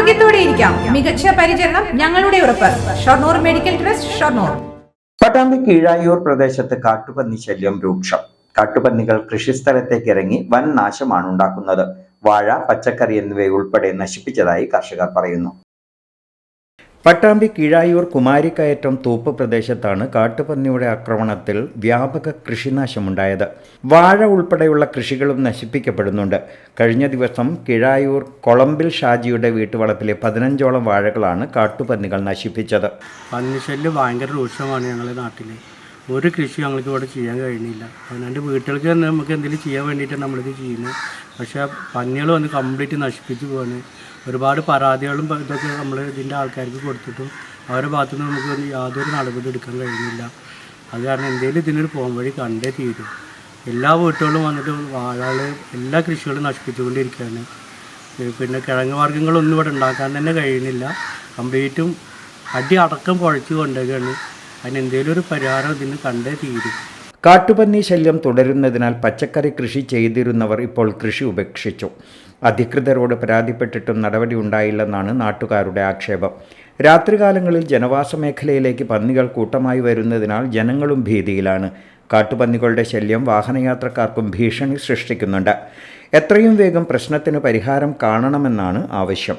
ധൈര്യത്തോടെ ഇരിക്കാം. മികച്ച പരിചരണം ഞങ്ങളുടെ ഉറപ്പ്. Shoranur medical trust Shoranur. Pattambi Keezhayur പ്രദേശത്ത് കാട്ടുപന്നി ശല്യം രൂക്ഷം. കാട്ടുപന്നികൾ കൃഷിസ്ഥലത്തേക്ക് ഇറങ്ങി വൻ നാശമാണ് ഉണ്ടാക്കുന്നത്. വാഴ പച്ചക്കറി എന്നിവയുൾപ്പെടെ നശിപ്പിച്ചതായി കർഷകർ പറയുന്നു. പട്ടാമ്പി കീഴായൂർ കുമാരിക്കയറ്റം തൂപ്പ് പ്രദേശത്താണ് കാട്ടുപന്നിയുടെ ആക്രമണത്തിൽ വ്യാപക കൃഷിനാശമുണ്ടായത്. വാഴ ഉൾപ്പെടെയുള്ള കൃഷികളും നശിപ്പിക്കപ്പെടുന്നുണ്ട്. കഴിഞ്ഞ ദിവസം കീഴായൂർ കൊളമ്പിൽ ഷാജിയുടെ വീട്ടുവളപ്പിലെ പതിനഞ്ചോളം വാഴകളാണ് കാട്ടുപന്നികൾ നശിപ്പിച്ചത്. പന്നിശല്യം ഭയങ്കര രൂക്ഷമാണ് ഞങ്ങളുടെ നാട്ടിൽ ഒരു കൃഷി ഞങ്ങൾക്ക് ഇവിടെ ചെയ്യാൻ കഴിയുന്നില്ല അതിനാണ്ട് വീട്ടിലേക്ക് തന്നെ നമുക്ക് എന്തെങ്കിലും ചെയ്യാൻ വേണ്ടിയിട്ടാണ് നമ്മളിത് ചെയ്യുന്നത്. പക്ഷേ പന്നികൾ വന്ന് കംപ്ലീറ്റ് നശിപ്പിച്ച് പോവാണ്. ഒരുപാട് പരാതികളും ഇതൊക്കെ നമ്മൾ ഇതിന്റെ ആൾക്കാർക്ക് കൊടുത്തിട്ടും അവരുടെ ഭാഗത്തു നിന്ന് നമുക്ക് യാതൊരു നടപടി എടുക്കാൻ കഴിയുന്നില്ല അത് കാരണം എന്തെങ്കിലും ഇതിനൊരു പോകും വഴി കണ്ടേ തീരും. എല്ലാ വീട്ടുകളും വന്നിട്ട് വാഴകൾ എല്ലാ കൃഷികളും നശിപ്പിച്ചുകൊണ്ടിരിക്കുകയാണ്. പിന്നെ കിഴങ്ങ് വർഗങ്ങളൊന്നും ഇവിടെ ഉണ്ടാക്കാൻ തന്നെ കഴിയുന്നില്ല. കംപ്ലീറ്റും അടി അടക്കം കുഴച്ച് കൊണ്ടുവരികയാണ്. അതിന് എന്തെങ്കിലും ഒരു പരിഹാരം ഇതിന് കണ്ടേ തീരും. കാട്ടുപന്നി ശല്യം തുടരുന്നതിനാൽ പച്ചക്കറി കൃഷി ചെയ്തിരുന്നവർ ഇപ്പോൾ കൃഷി ഉപേക്ഷിച്ചു. അധികൃതരോട് പരാതിപ്പെട്ടിട്ടും നടപടി ഉണ്ടായില്ലെന്നാണ് നാട്ടുകാരുടെ ആക്ഷേപം. രാത്രികാലങ്ങളിൽ ജനവാസ മേഖലയിലേക്ക് പന്നികൾ കൂട്ടമായി വരുന്നതിനാൽ ജനങ്ങളും ഭീതിയിലാണ്. കാട്ടുപന്നികളുടെ ശല്യം വാഹനയാത്രക്കാർക്കും ഭീഷണി സൃഷ്ടിക്കുന്നുണ്ട്. എത്രയും വേഗം പ്രശ്നത്തിന് പരിഹാരം കാണണമെന്നാണ് ആവശ്യം.